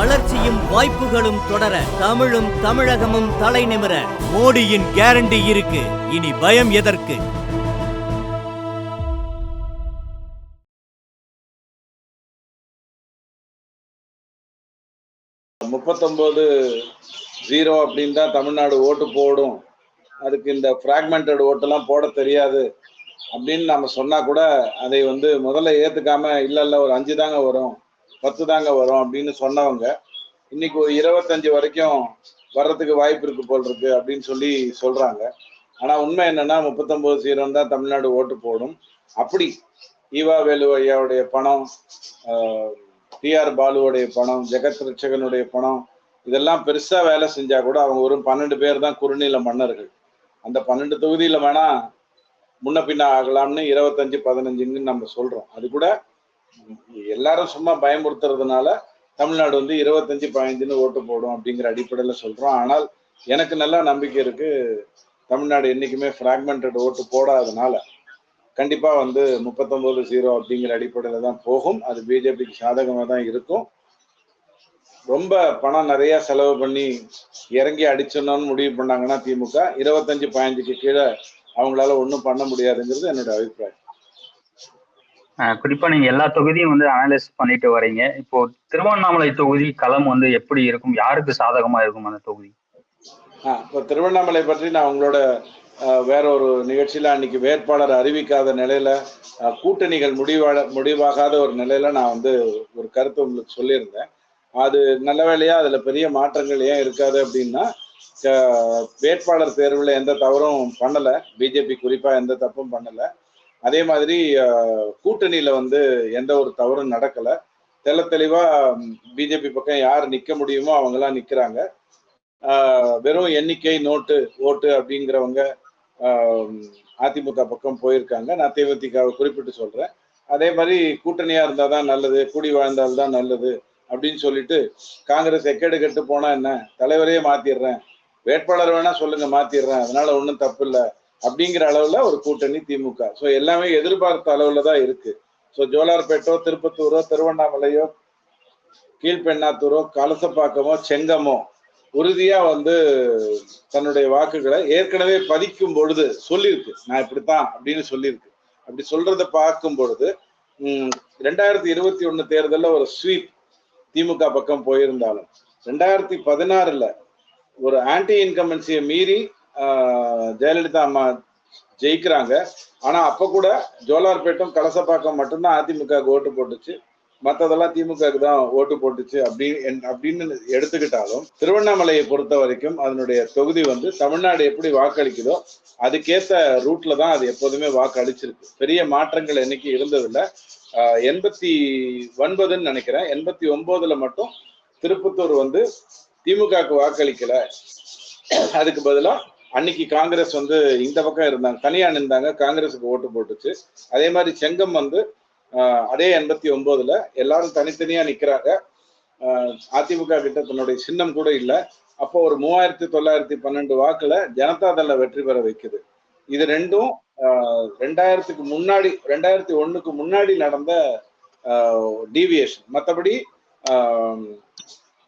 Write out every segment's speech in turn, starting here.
வளர்ச்சியும் வாய்ப்புகளும் தொடர தமிழும் தமிழகமும் தலை நிமிர மோடியின் கேரண்டி இருக்கு. இனி பயம் எதற்கு? முப்பத்தொம்போது ஜீரோ அப்படின்னு தான் தமிழ்நாடு ஓட்டு போடும். அதுக்கு இந்த ஃப்ராக்மெண்டட் ஓட்டெல்லாம் போட தெரியாது. அப்படின்னு நம்ம சொன்னா கூட அதை வந்து முதல்ல ஏத்துக்காம இல்ல இல்ல ஒரு அஞ்சு தாங்க வரும். பத்து தாங்க வரும் அப்படின்னு சொன்னவங்க இன்னைக்கு ஒரு இருபத்தஞ்சு வரைக்கும் வர்றதுக்கு வாய்ப்பு இருக்கு போல் இருக்கு அப்படின்னு சொல்லி சொல்றாங்க. ஆனா உண்மை என்னன்னா முப்பத்தொன்பது சீரம் தான் தமிழ்நாடு ஓட்டு போடும். அப்படி ஈவா வேலு ஐயாவுடைய பணம் டி ஆர் பாலுவோடைய பணம் ஜெகத் ரட்சகனுடைய பணம் இதெல்லாம் பெருசா வேலை செஞ்சா கூட அவங்க ஒரு பன்னெண்டு பேர் தான் குறுநில மன்னர்கள். அந்த பன்னெண்டு தொகுதியில வேணா முன்ன பின்ன ஆகலாம்னு இருபத்தஞ்சு பதினஞ்சுன்னு நம்ம சொல்றோம். அது கூட எல்லாரும் சும்மா பயமுறுத்துறதுனால தமிழ்நாடு வந்து இருபத்தஞ்சு பதினஞ்சுன்னு ஓட்டு போடும் அப்படிங்கிற அடிப்படையில் சொல்கிறோம் ஆனால் எனக்கு நல்லா நம்பிக்கை இருக்கு. தமிழ்நாடு என்றைக்குமே ஃப்ராக்மெண்டட் ஓட்டு போடாதனால கண்டிப்பாக வந்து முப்பத்தொம்போது ஜீரோ அப்படிங்கிற அடிப்படையில் தான் போகும். அது பிஜேபிக்கு சாதகமாக தான் இருக்கும். ரொம்ப பணம் நிறைய செலவு பண்ணி இறங்கி அடிச்சிடணும்னு முடிவு பண்ணாங்கன்னா திமுக இருபத்தஞ்சு பதினஞ்சுக்கு கீழே அவங்களால ஒன்றும் பண்ண முடியாதுங்கிறது என்னோட அபிப்பிராயம். குறிப்பா நீங்க எல்லா தொகுதியும் வந்து அனலைஸ் பண்ணிட்டு வரீங்க இப்போ திருவண்ணாமலை தொகுதி களம் வந்து எப்படி இருக்கும்? யாருக்கு சாதகமா இருக்கும் அந்த தொகுதி? இப்போ திருவண்ணாமலை பற்றி நான் உங்களோட வேற ஒரு நிகழ்ச்சியில அன்னைக்கு வேட்பாளர் அறிவிக்காத நிலையில கூட்டணிகள் முடிவாக முடிவாகாத ஒரு நிலையில நான் வந்து ஒரு கருத்து உங்களுக்கு சொல்லியிருந்தேன். அது நல்ல வேலையா அதுல பெரிய மாற்றங்கள் ஏன் இருக்காது அப்படின்னா வேட்பாளர் தேர்வுல எந்த தவறும் பண்ணல. பிஜேபி குறிப்பா எந்த தப்பும் பண்ணல. அதே மாதிரி கூட்டணியில வந்து எந்த ஒரு தவறும் நடக்கல. தெள்ள தெளிவா பிஜேபி பக்கம் யார் நிக்க முடியுமோ அவங்கெல்லாம் நிக்கிறாங்க. ஆஹ் வெறும் எண்ணிக்கை நோட்டு ஓட்டு அப்படிங்கிறவங்க ஆஹ் அதிமுக பக்கம் போயிருக்காங்க. நான் தேமுதிகவை குறிப்பிட்டு சொல்றேன். அதே மாதிரி கூட்டணியா இருந்தால் தான் நல்லது கூடி வாழ்ந்தால் தான் நல்லது அப்படின்னு சொல்லிட்டு காங்கிரஸ் எக்கேடு கெட்டு போனா என்ன? தலைவரையே மாத்திடுறேன். வேட்பாளர் வேணா சொல்லுங்க மாத்திடுறேன். அதனால ஒன்றும் தப்பு இல்லை. அப்படிங்கிற அளவுல ஒரு கூட்டணி திமுக. ஸோ எல்லாமே எதிர்பார்த்த அளவுல தான் இருக்கு. ஸோ ஜோலார்பேட்டோ திருப்பத்தூரோ திருவண்ணாமலையோ கீழ்பெண்ணாத்தூரோ கலசப்பாக்கமோ செங்கமோ உறுதியா வந்து தன்னுடைய வாக்குகளை ஏற்கனவே பதிக்கும் பொழுது சொல்லியிருக்கு நான் இப்படித்தான் அப்படின்னு சொல்லியிருக்கு அப்படி சொல்றத பார்க்கும் பொழுது உம் ரெண்டாயிரத்தி இருபத்தி ஒண்ணு தேர்தல்ல ஒரு ஸ்வீப் திமுக பக்கம் போயிருந்தாலும் ரெண்டாயிரத்தி பதினாறுல ஒரு ஆன்டி இன்கம்பன்சியை மீறி ஜெயலலிதா அம்மா ஜெயிக்கிறாங்க. ஆனா அப்ப கூட ஜோலார்பேட்டும் கலசப்பாக்கம் மட்டும்தான் அதிமுக ஓட்டு போட்டுச்சு. மற்றதெல்லாம் திமுகவுக்கு தான் ஓட்டு போட்டுச்சு அப்படின்னு அப்படின்னு எடுத்துக்கிட்டாலும் திருவண்ணாமலையை பொறுத்த வரைக்கும் அதனுடைய தொகுதி வந்து தமிழ்நாடு எப்படி வாக்களிக்குதோ அதுக்கேத்த ரூட்ல தான் அது எப்போதுமே வாக்களிச்சிருக்கு. பெரிய மாற்றங்கள் என்னைக்கு இருந்ததில்லை. ஆஹ் எண்பத்தி ஒன்பதுன்னு நினைக்கிறேன். எண்பத்தி ஒன்பதுல மட்டும் திருப்பத்தூர் வந்து திமுகவுக்கு வாக்களிக்கல. அதுக்கு பதிலா அன்னைக்கு காங்கிரஸ் வந்து இந்த பக்கம் இருந்தாங்க தனியா நின்றாங்க காங்கிரஸுக்கு ஓட்டு போட்டுச்சு. அதே மாதிரி செங்கம் வந்து அதே எண்பத்தி ஒன்பதுல எல்லாரும் தனித்தனியா நிக்கிறாங்க. அதிமுக கிட்ட தன்னுடைய சின்னம் கூட இல்லை. அப்போ ஒரு மூவாயிரத்தி தொள்ளாயிரத்தி பன்னெண்டு வாக்குல ஜனதாதள வெற்றி பெற வைக்குது. இது ரெண்டும் ரெண்டாயிரத்துக்கு முன்னாடி ரெண்டாயிரத்தி ஒண்ணுக்கு முன்னாடி நடந்த டீவியேஷன் மற்றபடி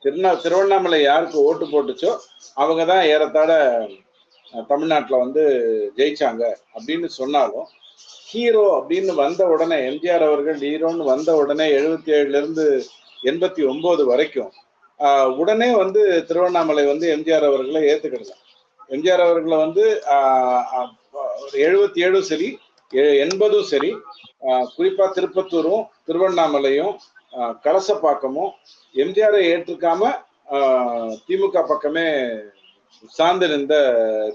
திருநா திருவண்ணாமலை யாருக்கு ஓட்டு போட்டுச்சோ அவங்க தான் ஏறத்தாழ தமிழ்நாட்டில் வந்து ஜெயிச்சாங்க அப்படின்னு சொன்னாலும் ஹீரோ அப்படின்னு வந்த உடனே எம்ஜிஆர் அவர்கள் ஹீரோன்னு வந்த உடனே எழுபத்தி ஏழுலேருந்து எண்பத்தி ஒன்பது வரைக்கும் உடனே வந்து திருவண்ணாமலை வந்து எம்ஜிஆர் அவர்களை ஏற்றுக்கிடல எம்ஜிஆர் அவர்களை வந்து எழுபத்தி ஏழும் சரி எ- எண்பதும் சரி குறிப்பாக திருப்பத்தூரும் திருவண்ணாமலையும் கலசப்பாக்கமும் எம்ஜிஆரை ஏற்றுக்காம திமுக பக்கமே சார்ந்திருந்த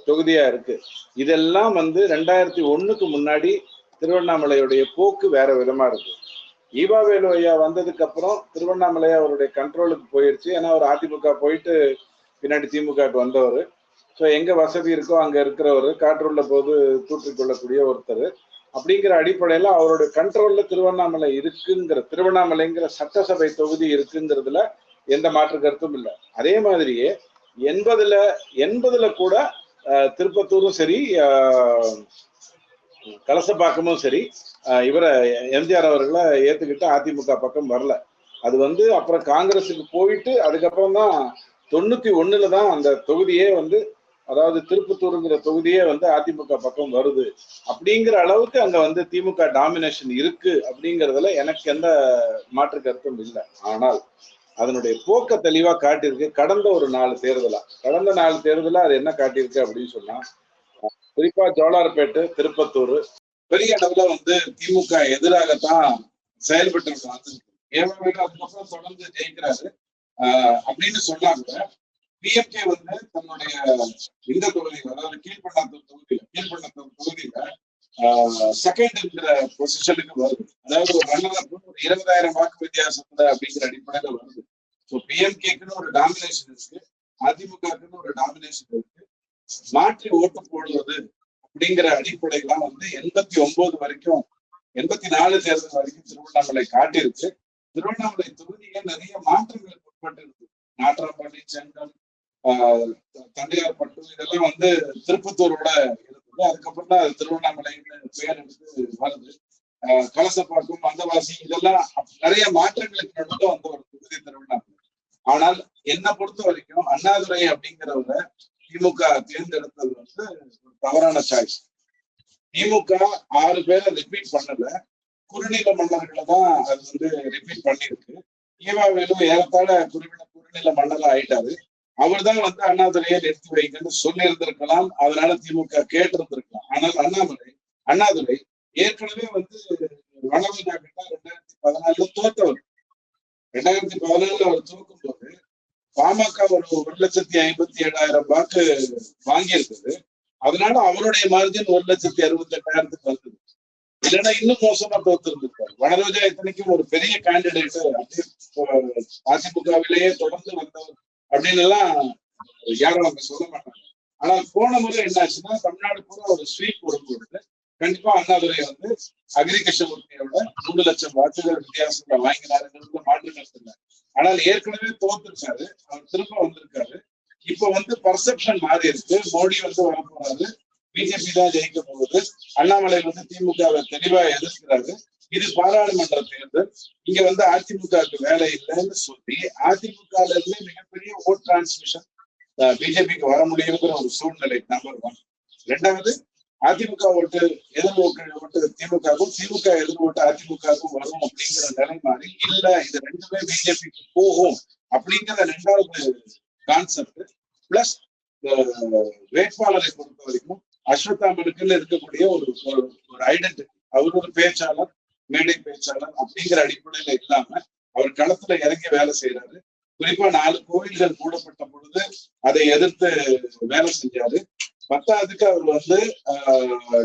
தொகுதியா இருக்கு. இதெல்லாம் வந்து ரெண்டாயிரத்தி ஒண்ணுக்கு முன்னாடி திருவண்ணாமலையுடைய போக்கு வேற விதமா இருக்கு. ஈவாவேலு ஐயா வந்ததுக்கு அப்புறம் திருவண்ணாமலை அவருடைய கண்ட்ரோலுக்கு போயிருச்சு. ஏன்னா அவர் அதிமுக போயிட்டு பின்னாடி திமுகவுக்கு வந்தவர். ஸோ எங்க வசதி இருக்கோ அங்க இருக்கிறவர் காற்றுள்ள போது தூற்றிக்கொள்ளக்கூடிய ஒருத்தர். அப்படிங்கிற அடிப்படையில அவருடைய கண்ட்ரோல்ல திருவண்ணாமலை இருக்குங்கிற திருவண்ணாமலைங்கிற சட்டசபை தொகுதி இருக்குங்கிறதுல எந்த மாற்று கருத்தும் இல்லை. அதே மாதிரியே எண்பதுல எண்பதுல கூட அஹ், திருப்பத்தூரும் சரி அஹ், கலசப்பாக்கமும் சரி அஹ், இவரை எம்ஜிஆர் அவர்களை ஏத்துக்கிட்டு அதிமுக பக்கம் வரல. அது வந்து அப்புறம் காங்கிரஸுக்கு போயிட்டு அதுக்கப்புறம் தான் தொண்ணூத்தி ஒண்ணுல தான் அந்த தொகுதியே வந்து அதாவது திருப்பத்தூருங்கிற தொகுதியே வந்து அதிமுக பக்கம் வருது. அப்படிங்கிற அளவுக்கு அங்க வந்து திமுக டாமினேஷன் இருக்கு அப்படிங்கறதுல எனக்கு எந்த மாற்று கருத்தும் இல்லை. ஆனால் அதனுடைய போக்க தெளிவா காட்டியிருக்கு. கடந்த ஒரு நாலு தேர்தலா. கடந்த நாலு தேர்தலா அது என்ன காட்டியிருக்கு அப்படின்னு சொன்னா குறிப்பா ஜோலார்பேட்டு திருப்பத்தூர் பெரிய அளவுல வந்து திமுக எதிராகத்தான் செயல்பட்டு வந்து அதுக்கப்புறம் தொடர்ந்து ஜெயிக்கிறாரு. ஆஹ் அப்படின்னு சொன்னாங்க. பிஎம்கே வந்து தன்னுடைய இந்த தொகுதியில் அதாவது கீழ்பண்ணாத்தூர் தொகுதியில கீழ்பண்ணாத்தூர் தொகுதியில செகண்ட்ங்கிற பொசிஷனுக்கு வருது. அதாவது ஒரு ரன்னர் ஒரு இருபதாயிரம் வாக்கு வித்தியாசத்துல அப்படிங்கிற அடிப்படையில வருது. ஸோ பிஎம்கேக்குன்னு ஒரு டாமினேஷன் இருக்கு. அதிமுகக்குன்னு ஒரு டாமினேஷன் இருக்கு. மாற்றி ஓட்டு போடுவது அப்படிங்கிற அடிப்படையெல்லாம் வந்து எண்பத்தி ஒன்பது வரைக்கும் எண்பத்தி நாலு தேர்தல் வரைக்கும் திருவண்ணாமலை காட்டியிருக்கு. திருவண்ணாமலை தொகுதியில நிறைய மாற்றங்களுக்கு உட்பட்டு இருக்கு நாற்றம்பள்ளி செங்கம் ஆஹ் தண்டையார்பட்டு இதெல்லாம் வந்து திருப்பத்தூரோட அதுக்கப்புறம் தான் திருவண்ணாமலைன்னு பெயர் எடுத்து வருது. கலசப்பாக்கம் மந்தவாசி இதெல்லாம் நிறைய மாற்றங்களுக்கு நடுவில் வந்த ஒரு தொகுதி திருவண்ணாமலை. ஆனால் என்னை பொறுத்த வரைக்கும் அண்ணாதுரை அப்படிங்கிறவங்க திமுக தேர்ந்தெடுத்தது வந்து ஒரு தவறான சாய்ஸ் திமுக ஆறு பேரை ரிப்பீட் பண்ணல. குறுநில மன்னர்களை தான் அது வந்து ரிப்பீட் பண்ணிருக்கு ஈவாவேலு ஏறத்தாழ குறுநில குறுநில மன்னரா ஆயிட்டாரு. அவர் தான் வந்து அண்ணாதுரையை நிறுத்தி வைங்கன்னு சொல்லி இருந்திருக்கலாம் அதனால திமுக கேட்டிருந்திருக்கலாம். ஆனால் அண்ணாமலை அண்ணாதுரை ஏற்கனவே வந்து வனவிழா கிட்ட ரெண்டாயிரத்தி பதினாலுல தோத்தவர். ரெண்டாயிரத்தி பதினாலுல அவர் தோக்கும் போது பாமக ஒரு ஒரு லட்சத்தி ஐம்பத்தி ஏழாயிரம் வாக்கு வாங்கியிருக்குது அதனால அவருடைய மார்ஜின் ஒரு லட்சத்தி அறுபத்தி எட்டாயிரத்துக்கு வந்தது. இல்லைன்னா இன்னும் மோசமா தோத்திருந்திருப்பாரு. வனரோஜா இத்தனைக்கும் ஒரு பெரிய கேண்டிடேட் அதிமுகவிலேயே தொடர்ந்து வந்தவர். அப்படின்னு எல்லாம் யாரும் நம்ம சொல்ல மாட்டாங்க. ஆனா போன முறை என்னாச்சுன்னா தமிழ்நாடு பூரா ஒரு ஸ்வீப் கொடுத்து கண்டிப்பா அண்ணாதுரை வந்து அக்ரிகல்ச்சர் உரிமையோட மூணு லட்சம் வாக்குகள் வித்தியாசத்துல வாங்கினாருங்கிறது மாற்று கருத்து இல்லை. ஆனால் ஏற்கனவே தோத்துருக்காரு. அவர் திரும்ப வந்திருக்காரு. இப்ப வந்து பர்செப்ஷன் மாறி இருக்கு. மோடி வந்து வர போறாரு பிஜேபி தான் ஜெயிக்க போகுது. அண்ணாமலை வந்து திமுகவை தெளிவா எதிர்க்கிறாரு. இது பாராளுமன்ற தேர்தல். இங்க வந்து அதிமுகவுக்கு வேலை இல்லைன்னு சொல்லி அதிமுகல இருந்து மிகப்பெரிய ஓட் டிரான்ஸ்மிஷன் பிஜேபிக்கு வர முடியுங்கிற ஒரு சூழ்நிலை நம்பர் ஒன் ரெண்டாவது அதிமுக ஓட்டு எதிர் ஓட்டு திமுகவும் திமுக எதிர் ஓட்டு அதிமுகவும் வரும் அப்படிங்கிற நிலை மாறி இல்ல இது ரெண்டுமே பிஜேபிக்கு போகும் அப்படிங்கிற ரெண்டாவது கான்செப்ட் பிளஸ் வேட்பாளரை பொறுத்த வரைக்கும் அஸ்வத்தாமனுக்குன்னு இருக்கக்கூடிய ஒரு ஒரு ஐடென்டிட்டி அவர் ஒரு பேச்சாளர் மேடை பேச்சாளர் அப்படிங்கிற அடிப்படையில இல்லாம அவர் களத்துல இறங்கி வேலை செய்யறாரு குறிப்பா நாலு கோயில்கள் மூடப்பட்ட பொழுது அதை எதிர்த்து வேலை செஞ்சாரு. பத்தாவதுக்கு அவர் வந்து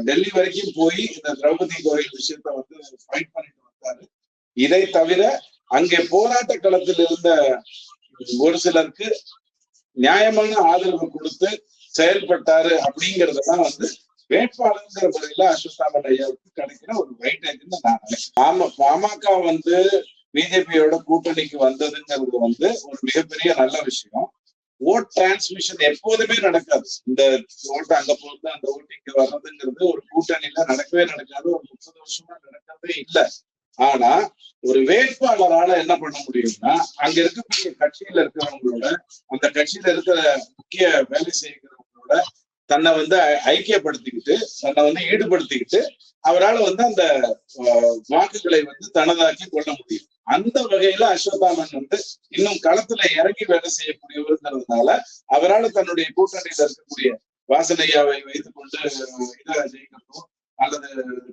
டெல்லி வரைக்கும் போய் இந்த திரௌபதி கோயில் விஷயத்த வந்து ஃபைட் பண்ணிட்டு வந்தாரு. இதை தவிர அங்கே போராட்ட களத்தில் இருந்த ஒரு சிலருக்கு நியாயமான ஆதரவு கொடுத்து செயல்பட்டாரு அப்படிங்கறதெல்லாம் வந்து வேட்பாளர்ங்கிற முறையில அஸ்வத்தாமன் ஐயாவுக்கு கிடைக்கிற ஒரு வைட்டேஜ்னு நான் நினைக்கிறேன். ஆமா பாமக வந்து பிஜேபியோட கூட்டணிக்கு வந்ததுங்கிறது வந்து ஒரு மிகப்பெரிய நல்ல விஷயம். ஓட் டிரான்ஸ்மிஷன் எப்போதுமே நடக்காது. இந்த ஓட்டு அங்க போறது அந்த ஓட்டு இங்க வர்றதுங்கிறது ஒரு கூட்டணியில நடக்கவே நடக்காது ஒரு முப்பது வருஷமா நடக்கவே இல்லை. ஆனா ஒரு வேட்பாளரால என்ன பண்ண முடியும்னா அங்க இருக்கக்கூடிய கட்சியில இருக்கிறவங்களோட அந்த கட்சியில இருக்கிற முக்கிய வேலை செய்கிறவங்களோட தன்னை வந்து ஐக்கியப்படுத்திக்கிட்டு தன்னை வந்து ஈடுபடுத்திக்கிட்டு அவரால் வந்து அந்த வாக்குகளை வந்து தனதாக்கி கொள்ள முடியும். அந்த வகையில அஸ்வத்தாமன் வந்து இன்னும் களத்துல இறங்கி வேலை செய்யக்கூடியவருங்கிறதுனால அவரால் தன்னுடைய கூட்டணியில இருக்கக்கூடிய வாசனையாவை வைத்துக் கொண்டு இதை ஜெயிக்கிறதோ அல்லது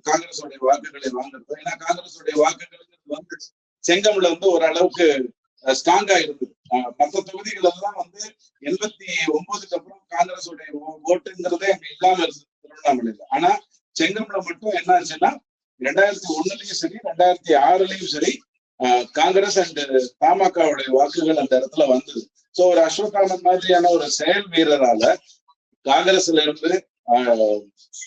காங்கிரஸுடைய வாக்குகளை வாங்குறதோ ஏன்னா காங்கிரஸுடைய வாக்குகளுக்கு வந்து செங்கம்ல வந்து ஓரளவுக்கு ஸ்ட்ராங்கா இருந்தது. மற்ற தொகுதிகள் எல்லாம் வந்து எண்பத்தி ஒன்பதுக்கு அப்புறம் காங்கிரஸுடைய ஓட்டுங்கிறதே அங்க இல்லாம இருந்தது திருவண்ணாமலையில. ஆனா செங்கம்ல மட்டும் என்ன ஆச்சுன்னா ரெண்டாயிரத்தி ஒண்ணுலயும் சரி ரெண்டாயிரத்தி ஆறுலயும் சரி காங்கிரஸ் அண்ட் பாமகவுடைய வாக்குகள் அந்த இடத்துல வந்தது. சோ ஒரு அஸ்வத்தாமன் மாதிரியான ஒரு செயல் வீரரால காங்கிரஸ்ல இருந்து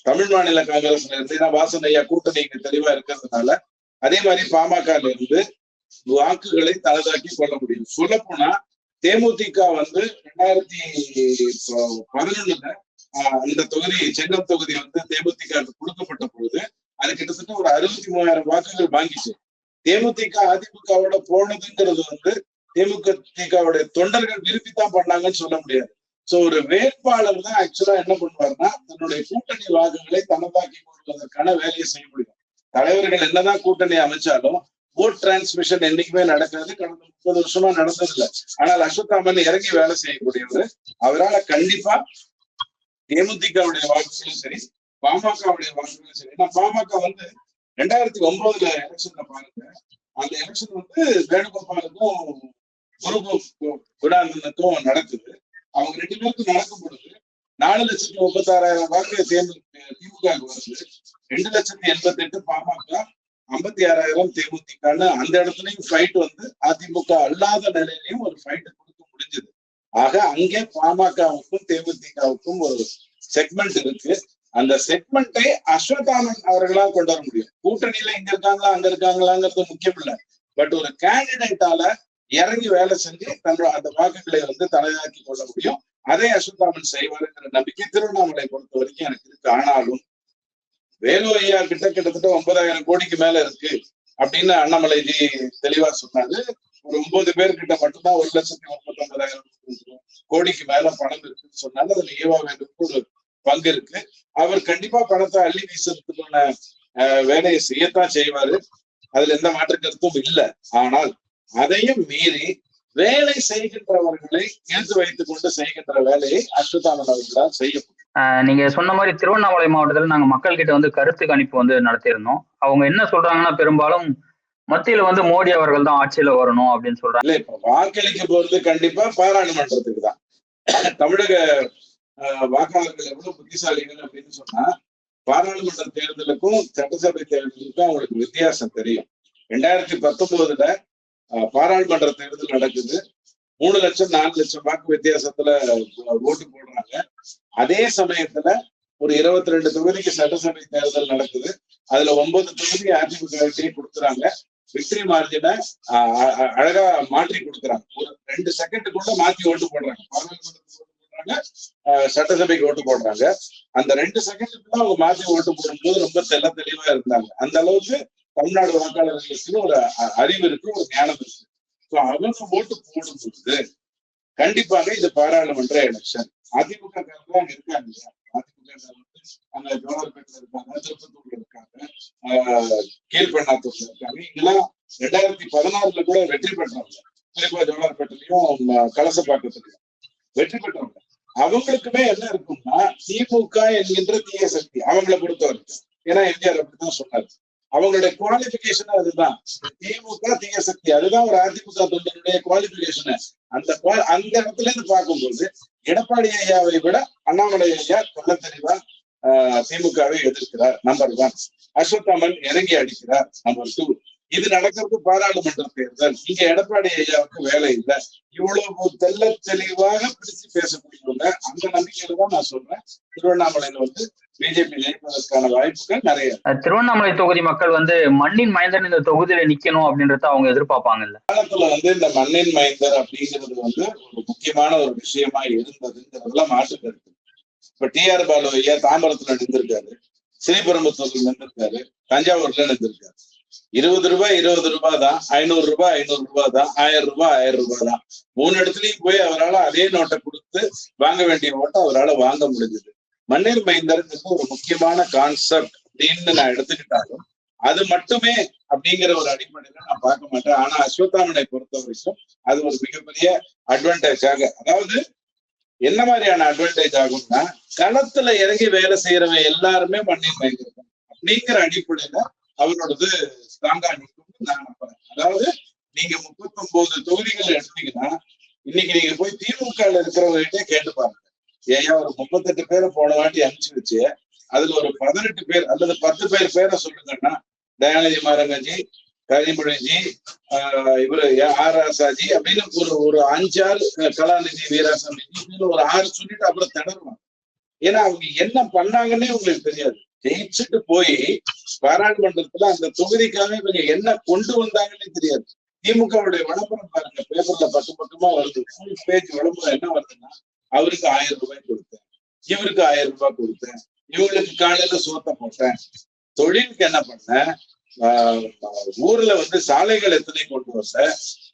தமிழ் மாநில காங்கிரஸ்ல இருந்து ஏன்னா வாசன் ஐயா கூட்டணி இங்க தெளிவா இருக்கிறதுனால அதே மாதிரி பாமகல இருந்து வாக்குகளை தலைதாக்கி கொள்ள முடியும். சொல்ல போனா தேமுதிக வந்து ரெண்டாயிரத்தி பதினொன்னுல இந்த தொகுதி சென்னம் தொகுதி வந்து தேமுதிக கொடுக்கப்பட்ட பொழுது அது கிட்டத்தட்ட ஒரு அறுபத்தி மூவாயிரம் வாக்குகள் வாங்கிச்சு. தேமுதிக அதிமுகவோட போனதுங்கிறது வந்து தேமுதிகவுடைய தொண்டர்கள் விரும்பித்தான் பண்ணாங்கன்னு சொல்ல முடியாது. சோ ஒரு வேட்பாளர் தான் ஆக்சுவலா என்ன பண்ணுவாருன்னா தன்னுடைய கூட்டணி வாக்குகளை தனதாக்கி கொள்வதற்கான வேலையை செய்ய முடியும். தலைவர்கள் என்னதான் கூட்டணி அமைச்சாலும் ஓட் டிரான்ஸ்மிஷன் என்னைக்குமே நடக்காது. கடந்த முப்பது வருஷமா நடந்ததில்லை. ஆனால் அஸ்வத்தாமன் இறங்கி வேலை செய்யக்கூடியவர். அவரால் கண்டிப்பா தேமுதிகவுடைய வாக்குகளும் சரி பாமகவுடைய வாக்குகளும் சரி ஏன்னா பாமக வந்து ரெண்டாயிரத்தி ஒன்பதுல எலெக்ஷன்ல பாருங்க. அந்த எலெக்ஷன் வந்து வேணுகோபாலுக்கும் குரு குடானந்தனுக்கும் நடக்குது. அவங்க ரெண்டு பேருக்கும் நடக்கும் பொழுது நாலு லட்சத்தி முப்பத்தாறாயிரம் வாக்கு தேர்ந்து திமுக வருது. ரெண்டு லட்சத்தி எண்பத்தி எட்டு பாமக ஐம்பத்தி ஆறாயிரம் தேமுதிகன்னு அந்த இடத்துலயும் ஃபைட் வந்து அதிமுக அல்லாத நிலையிலையும் ஒரு ஃபைட் கொடுக்க முடிஞ்சது. ஆக அங்கே பாமகவுக்கும் தேமுதிகவுக்கும் ஒரு செக்மெண்ட் இருக்கு. அந்த செக்மெண்ட்டை அஸ்வத்தாமன் அவர்களால் கொண்டு வர முடியும். கூட்டணியில இங்க இருக்காங்களா அங்க இருக்காங்களாங்கிறது முக்கியம் இல்ல. பட் ஒரு கேண்டிடேட்டால இறங்கி வேலை செஞ்சு தன்னோட அந்த வாக்குகளை வந்து தலையாக்கி கொள்ள முடியும். அதே அஸ்வதாமன் செய்வாருங்கிற நம்பிக்கை திருவண்ணாமலை பொறுத்த வரைக்கும் எனக்கு இருக்கு. ஆனாலும் வேலு ஐயா கிட்ட கிட்டத்தட்ட ஒன்பதாயிரம் கோடிக்கு மேல இருக்கு அப்படின்னு அண்ணாமலைஜி தெளிவா சொன்னாரு ஒரு ஒன்பது பேர்கிட்ட மட்டும்தான் ஒரு லட்சத்தி முப்பத்தி ஒன்பதாயிரம் கோடிக்கு மேல பணம் இருக்குன்னு சொன்னாங்க. அதுல ஈவா வேலுக்கு ஒரு பங்கு இருக்கு. அவர் கண்டிப்பா பணத்தை அள்ளி வீசுறதுக்கான வேலையை செய்யத்தான் செய்வாரு. அதுல எந்த மாற்று கருத்தும் இல்லை. ஆனால் அதையும் மீறி வேலை செய்கின்றவர்களை இழுத்து வைத்துக் கொண்டு செய்கின்ற வேலையை அஸ்வத்தாமன் அவர்களால் செய்ய நீங்க சொன்ன மாதிரி திருவண்ணாமலை மாவட்டத்தில் நாங்க மக்கள் கிட்ட வந்து கருத்து கணிப்பு வந்து நடத்தியிருந்தோம். அவங்க என்ன சொல்றாங்கன்னா பெரும்பாலும் மத்தியில வந்து மோடி அவர்கள் தான் ஆட்சியில வரணும் அப்படின்னு சொல்றாங்க. இல்ல இப்ப வாக்களிக்க போறது கண்டிப்பா பாராளுமன்றத்துக்கு தான். தமிழக வாக்காளர்கள் எவ்வளவு புத்திசாலிகள் அப்படின்னு சொன்னா பாராளுமன்ற தேர்தலுக்கும் சட்டசபை தேர்தலுக்கும் அவங்களுக்கு வித்தியாசம் தெரியும். ரெண்டாயிரத்தி பத்தொன்பதுல பாராளுமன்ற தேர்தல் நடக்குது. மூணு லட்சம் நாலு லட்சம் வாக்கு வித்தியாசத்துல ஓட்டு போடுறாங்க. அதே சமயத்துல ஒரு இருபத்தி ரெண்டு தொகுதிக்கு சட்டசபை தேர்தல் நடக்குது. அதுல ஒன்பது தொகுதி அதிமுக கொடுக்குறாங்க. விக்டரி மார்ஜினை அழகா மாற்றி கொடுக்குறாங்க. ஒரு ரெண்டு செகண்டுக்குள்ள மாத்தி ஓட்டு போடுறாங்க. பாராளுமன்றத்துக்கு ஓட்டு போடுறாங்க சட்டசபைக்கு ஓட்டு போடுறாங்க. அந்த ரெண்டு செகண்டுக்குள்ள அவங்க மாத்தி ஓட்டு போடும்போது ரொம்ப தெல்ல தெளிவா இருந்தாங்க. அந்த அளவுக்கு தமிழ்நாடு வாக்காளர்களுக்கு ஒரு அறிவு இருக்கு ஒரு ஞானம் இருக்கு. ஸோ அவங்க ஓட்டு போடும்போது கண்டிப்பாக இது பாராளுமன்ற எலெக்ஷன் அதிமுக காரங்க அங்க இருக்காங்க இல்லையா? அதிமுக வந்து அங்க இருக்காங்க திருப்பத்தூர்ல இருக்காங்க கீழ்பெண்ணாத்தூர்ல இருக்காங்க. இங்கெல்லாம் ரெண்டாயிரத்தி பதினாறுல கூட வெற்றி பெற்றவங்க. குறிப்பா ஜோலார்பேட்டிலையும் கலசப்பாக்கத்துலையும் வெற்றி பெற்றவங்க. அவங்களுக்குமே என்ன இருக்கும்னா திமுக என்கின்ற தீய சக்தி அவங்கள பொறுத்த வரைக்கும் ஏன்னா எம்ஜிஆர் அப்படித்தான் சொன்னாரு. அவங்களுடைய குவாலிபிகேஷன் அதுதான். திமுக தீய சக்தி அதுதான் ஒரு அதிமுக தொண்டனுடைய குவாலிபிகேஷன் அந்த அந்த இடத்துல இருந்து பார்க்கும்போது எடப்பாடி ஐயாவை விட அண்ணாமலை ஐயா கொல்ல தெளிவா திமுகவை எதிர்க்கிறார். நம்பர் ஒன் அஸ்வத்தாமன் இறங்கி அடிக்கிறார். நம்பர் டூ இது நடக்கிறது பாராளுமன்ற தேர்தல். இங்க எடப்பாடி ஐயாவுக்கு வேலை இல்லை. இவ்வளவு தெல்ல தெளிவாக பிடிச்சு பேசக்கூடியவங்க அந்த நம்பிக்கையில தான் நான் சொல்றேன். திருவண்ணாமலையில வந்து பிஜேபி ஜெயிப்பதற்கான வாய்ப்புகள் நிறைய திருவண்ணாமலை தொகுதி மக்கள் வந்து மண்ணின் மைந்தன் இந்த தொகுதியில நிக்கணும் அப்படின்றத அவங்க எதிர்பார்ப்பாங்கல்ல. காலத்துல வந்து இந்த மண்ணின் மைந்தர் அப்படிங்கிறது வந்து ஒரு முக்கியமான ஒரு விஷயமா இருந்ததுங்கிறதுல மாற்று கருத்து. இப்ப டி ஆர் பாலு ஐயா தாம்பரத்துல நின்றுருக்காரு ஸ்ரீபெரும்புத்தூர்ல நின்றுருக்காரு தஞ்சாவூர்ல நின்றுருக்காரு இருபது ரூபாய் இருபது ரூபாய் தான் ஐநூறு ரூபாய் ஐநூறு ரூபாய் தான் ஆயிரம் ரூபாய் ஆயிரம் ரூபாய் தான் மூணு இடத்துலயும் போய் அவரால் அதே நோட்டை கொடுத்து வாங்க வேண்டிய ஓட்டை அவரால் வாங்க முடிஞ்சது. மண்ணீர் மைந்தருங்கிறது ஒரு முக்கியமான கான்செப்ட் அப்படின்னு நான் எடுத்துக்கிட்டாலும் அது மட்டுமே அப்படிங்கிற ஒரு அடிப்படையில நான் பார்க்க மாட்டேன். ஆனா அஸ்வத்தாமனை பொறுத்த வரைக்கும் அது ஒரு மிகப்பெரிய அட்வான்டேஜ் ஆக அதாவது என்ன மாதிரியான அட்வான்டேஜ் ஆகும்னா களத்துல இறங்கி வேலை செய்யறவன் எல்லாருமே மண்ணீர் மைந்திருக்கும் அப்படிங்கிற அடிப்படையில அவரோடது ஸ்ட்ராங்கா நிற்கும் நான் நம்புறேன். அதாவது நீங்க முப்பத்தி ஒன்பது தொகுதிகள் எடுத்தீங்கன்னா இன்னைக்கு நீங்க போய் திமுக இருக்கிறவங்ககிட்ட கேட்டு பாருங்க. ஏயா ஒரு முப்பத்தெட்டு பேரை போன வாட்டி அனுப்பிச்சு வச்சு அதுல ஒரு பதினெட்டு பேர் அல்லது பத்து பேர் பேரை சொல்லுங்கன்னா தயாநிதி மாரங்கஜி கனிமொழிஜி ஆஹ் இவரு ஆர் ராசாஜி அப்படின்னு ஒரு ஒரு அஞ்சாறு கலாநிதி வீராசாமிஜி ஒரு ஆறு சொல்லிட்டு அப்புறம் திணறுவாங்க. ஏன்னா அவங்க என்ன பண்ணாங்கன்னே உங்களுக்கு தெரியாது. ஜெயிச்சுட்டு போய் பாராளுமன்றத்துல அந்த தொகுதிக்காக இவங்க என்ன கொண்டு வந்தாங்கன்னே தெரியாது. திமுகவுடைய விளம்பரம் பாருங்க பேப்பர்ல பத்து பக்கமா வருது. ஃபுல் பேஜ் விளம்பரம் என்ன வருதுன்னா அவருக்கு ஆயிரம் ரூபாய் கொடுத்தேன். இவருக்கு ஆயிரம் ரூபாய் கொடுத்தேன். இவங்களுக்கு காலையில சோத்த போட்டேன். தொழிலுக்கு என்ன பண்ணேன்? ஊர்ல வந்து சாலைகள் எத்தனை கொண்டு வந்த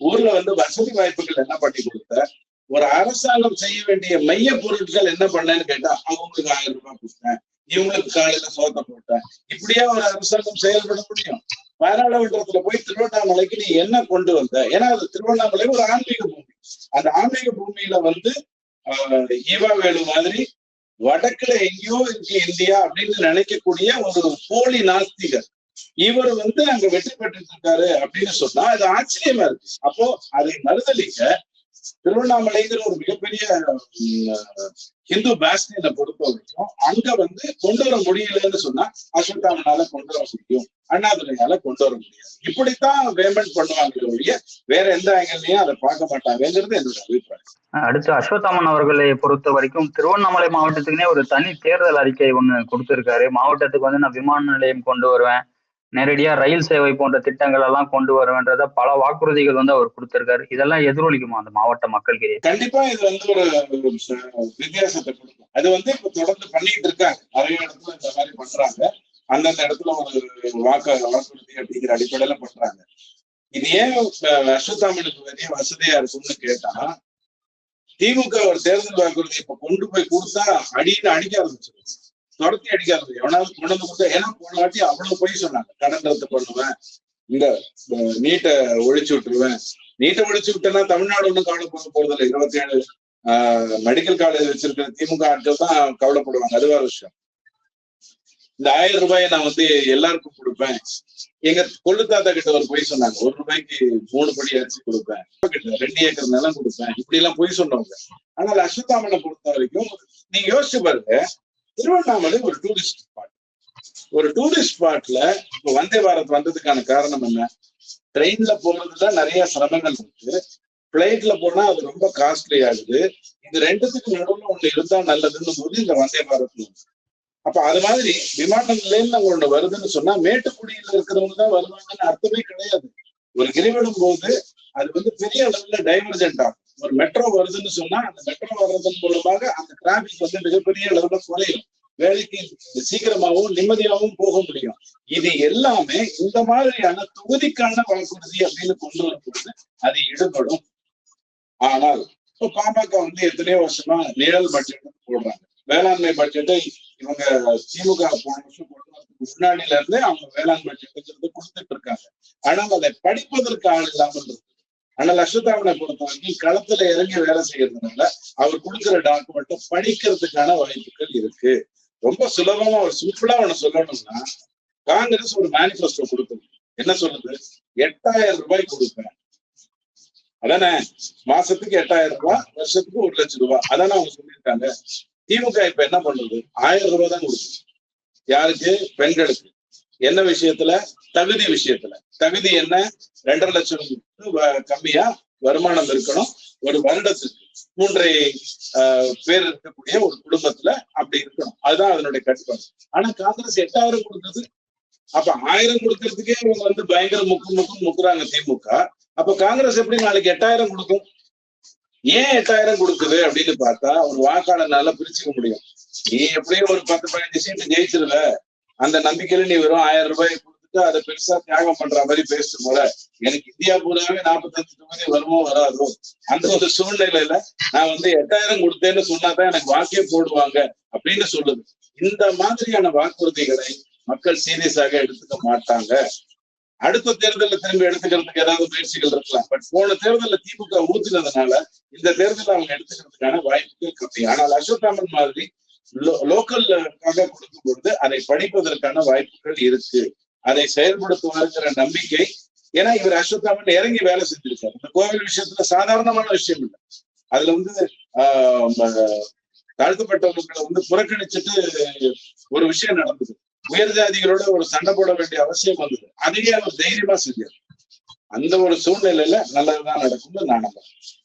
ஊர்ல வந்து வசதி வாய்ப்புகள் என்ன பண்ணி கொடுத்த ஒரு அரசாங்கம் செய்ய வேண்டிய மைய பொருட்கள் என்ன பண்ணேன்னு கேட்டா அவங்களுக்கு ஆயிரம் ரூபாய் கொடுத்தேன். இவங்களுக்கு காலையில சோத்த போட்டேன் இப்படியா ஒரு அரசாங்கம் செயல்பட முடியும்? பாராளுமன்றத்துல போய் திருவண்ணாமலைக்கு நீ என்ன கொண்டு வந்த? ஏன்னா அது திருவண்ணாமலை ஒரு ஆன்மீக பூமி. அந்த ஆன்மீக பூமியில வந்து ஆஹ் ஈவா வேலு மாதிரி வடக்குல எங்கேயோ இருக்கு இந்தியா அப்படின்னு நினைக்கக்கூடிய ஒரு போலி நாஸ்திகர். இவர் வந்து அங்க வெற்றி பெற்று இருக்காரு அப்படின்னு சொன்னா அது ஆச்சரியமா இருக்கு. அப்போ அதை மறுதளிக்க திருவண்ணாமலைங்கிற ஒரு மிகப்பெரிய இந்து பேஸ்டியனை பொறுத்த வரைக்கும் அங்க வந்து கொண்டு வர முடியலன்னு சொன்னா அஸ்வத்தாமனால கொண்டு வர முடியும் அண்ணாதுரையால கொண்டு வர முடியாது. இப்படித்தான் பேமெண்ட் பண்ணுவாங்க ஒழிய வேற எந்த ஆங்கிலையும் அதை பார்க்க மாட்டாங்கிறது என்னோட அபிப்பிராயம். அடுத்து அஸ்வத்தாமன் அவர்களை பொறுத்த வரைக்கும் திருவண்ணாமலை மாவட்டத்துக்குனே ஒரு தனி தேர்தல் அறிக்கை ஒண்ணு கொடுத்திருக்காரு. மாவட்டத்துக்கு வந்து நான் விமான நிலையம் கொண்டு வருவேன். நேரடியா ரயில் சேவை போன்ற திட்டங்கள் எல்லாம் கொண்டு வருவேன்றத பல வாக்குறுதிகள் வந்து அவர் கொடுத்திருக்காரு. இதெல்லாம் எதிரொலிக்குமா அந்த மாவட்ட மக்களுக்கு கண்டிப்பா இது வந்து ஒரு வித்தியாசத்தை கொடுக்கும். அது வந்து இப்ப தொடர்ந்து பண்ணிட்டு இருக்காங்க. நிறைய இடத்துல இந்த மாதிரி பண்றாங்க. அந்தந்த இடத்துல ஒரு வாக்கு வாக்குறுதி அப்படிங்கிற அடிப்படையில பண்றாங்க. இது ஏன் அஸ்வத்தாமனுக்கு பெரிய வசதியா இருக்கும்னு கேட்டா திமுக ஒரு தேர்தல் வாக்குறுதி இப்ப கொண்டு போய் கொடுத்தா அடின்னு அடிக்க ஆரம்பிச்சிருக்கு துரத்தி அடிக்காது எவனாவது கொண்டு வந்து ஏன்னா போன வாட்டி அவ்வளவு போய் சொன்னாங்க. கடன் ரத்து பண்ணுவேன் இந்த நீட்டை ஒழிச்சு விட்டுருவேன். நீட்டை ஒழிச்சு விட்டேன்னா தமிழ்நாடு ஒண்ணும் கவலைப்பட போறதில்லை. இருபத்தி ஏழு மெடிக்கல் காலேஜ் வச்சிருக்கிற திமுக ஆட்கள் தான் கவலைப்படுவாங்க. அது வேற விஷயம். இந்த ஆயிரம் ரூபாயை நான் வந்து எல்லாருக்கும் கொடுப்பேன். எங்க கொள்ளு தாத்தா கிட்ட ஒரு பொய் சொன்னாங்க. ஒரு ரூபாய்க்கு மூணு படி அரிசி கொடுப்பேன். ரெண்டு ஏக்கர் நிலம் கொடுப்பேன். இப்படி எல்லாம் பொய் சொன்னவங்க. ஆனால் அஸ்வத்தாமனை பொறுத்த வரைக்கும் நீங்க யோசிச்சு பாருங்க. திருவண்ணாமலை ஒரு டூரிஸ்ட் ஸ்பாட் ஒரு டூரிஸ்ட் ஸ்பாட்ல இப்ப வந்தே பாரத் வந்ததுக்கான காரணம் என்ன? ட்ரெயின்ல போறதுல நிறைய சிரமங்கள் இருக்கு. பிளைட்ல போனா அது ரொம்ப காஸ்ட்லி ஆகுது. இது ரெண்டுத்துக்கு நடுவுல ஒண்ணு இருந்தா நல்லதுன்னு போது இந்த வந்தே பாரத் அப்ப அது மாதிரி விமான நிலையம் ஒண்ணு வருதுன்னு சொன்னா மேட்டுக்குடியில இருக்கிறவங்க தான் வருவாங்கன்னு அர்த்தமே கிடையாது. ஒரு கிரிவலம் போது அது வந்து பெரிய அளவுல டைவர்ஜென்ட் ஆகும். ஒரு மெட்ரோ வருதுன்னு சொன்னா அந்த மெட்ரோ வர்றதன் மூலமாக அந்த டிராபிக் வந்து மிகப்பெரிய அளவுல குறையும். வேலைக்கு சீக்கிரமாவும் நிம்மதியாகவும் போக முடியும். இது எல்லாமே இந்த மாதிரியான தொகுதிக்கான வாக்குறுதி அப்படின்னு கொண்டு வரும்போது அது ஈடுபடும் ஆனால் இப்ப பாமக வந்து எத்தனையோ வருஷமா நிழல் பட்ஜெட் போடுறாங்க. வேளாண்மை பட்ஜெட்டை இவங்க திமுக போன வருஷம் கொண்டு வரதுக்கு முன்னாடில இருந்தே அவங்க வேளாண் பட்ஜெட்டுங்கிறது கொடுத்துட்டு இருக்காங்க. ஆனால் அதை படிப்பதற்கு ஆள் இல்லாமல் இருக்கு. ஆனா அஸ்வத்தாமனை பொறுத்த வரைக்கும் களத்துல இறங்கி வேலை செய்யறதுனால அவர் கொடுக்குற டாக்குமெண்ட்டை படிக்கிறதுக்கான வாய்ப்புகள் இருக்கு. ரொம்ப சுலபமா ஒரு சிம்பிளா ஒண்ணு சொல்லணும்னா காங்கிரஸ் ஒரு மேனிபெஸ்டோ கொடுக்குது என்ன சொல்லுது எட்டாயிரம் ரூபாய் கொடுப்பேன். அதானே? மாசத்துக்கு எட்டாயிரம் ரூபாய் வருஷத்துக்கு ஒரு லட்சம் ரூபாய் அதானே அவங்க சொல்லியிருக்காங்க. திமுக இப்ப என்ன பண்ணுது? ஆயிரம் ரூபாய் தான் கொடுக்குது யாருக்கு? பெண்களுக்கு. என்ன விஷயத்துல? தகுதி விஷயத்துல. தகுதி என்ன? ரெண்டரை லட்சம் வ- கம்மியா வருமானம் இருக்கணும். ஒரு வருடத்துக்கு மூன்றை ஆஹ், பேர் இருக்கக்கூடிய ஒரு குடும்பத்துல அப்படி இருக்கணும். அதுதான் அதனுடைய கட்டுப்பாடு. ஆனா காங்கிரஸ் எட்டாயிரம் கொடுக்குது. அப்ப ஆயிரம் கொடுக்கறதுக்கே இவங்க வந்து பயங்கர முக்கு முக்கு முக்குறாங்க திமுக. அப்ப காங்கிரஸ் எப்படி நாளைக்கு எட்டாயிரம் கொடுக்கும்? ஏன் எட்டாயிரம் கொடுக்குது அப்படின்னு பார்த்தா ஒரு வாக்காளர்னால பிரிச்சுக்க முடியும். நீ எப்படியும் ஒரு பத்து பதினஞ்சு சீட்டு ஜெயிச்சிருவ. அந்த நம்பிக்கையில நீ வெறும் ஆயிரம் ரூபாய் கொடுத்துட்டு அதை பெருசா தியாகம் பண்ற மாதிரி பேசும் போல. எனக்கு இந்தியா பூராவே நாற்பத்தஞ்சு தொகுதி வருமோ வராதோ? அந்த ஒரு சூழ்நிலையில நான் வந்து எட்டாயிரம் கொடுத்தேன்னு சொன்னாதான் எனக்கு வாக்கே போடுவாங்க அப்படின்னு சொல்லுது. இந்த மாதிரியான வாக்குறுதிகளை மக்கள் சீரியஸாக எடுத்துக்க மாட்டாங்க. அடுத்த தேர்தலில் திரும்பி எடுத்துக்கிறதுக்கு ஏதாவது முயற்சிகள் இருக்கலாம். பட் போன தேர்தலில் திமுக ஊத்துனதுனால இந்த தேர்தலில் அவங்க எடுத்துக்கிறதுக்கான வாய்ப்புகள் கம்மி. ஆனால் அஸ்வத்தாமன் மாதிரி லோக்கல்ல கொடுக்கும் பொழுது அதை படிப்பதற்கான வாய்ப்புகள் இருக்கு. அதை செயல்படுத்துவாருங்கிற நம்பிக்கை. ஏன்னா இவர் அஸ்வத்தாமன் இறங்கி வேலை செஞ்சிருக்காரு. இந்த கோவில் விஷயத்துல சாதாரணமான விஷயம் இல்லை. அதுல வந்து ஆஹ் தாழ்த்தப்பட்டவர்களை வந்து புறக்கணிச்சுட்டு ஒரு விஷயம் நடந்தது. உயர் ஜாதிகளோட ஒரு சண்டை போட வேண்டிய அவசியம் வந்தது. அதையே அவர் தைரியமா செஞ்சார். அந்த ஒரு சூழ்நிலையில நல்லதுதான் நடக்கும்னு நான் நம்புறேன்.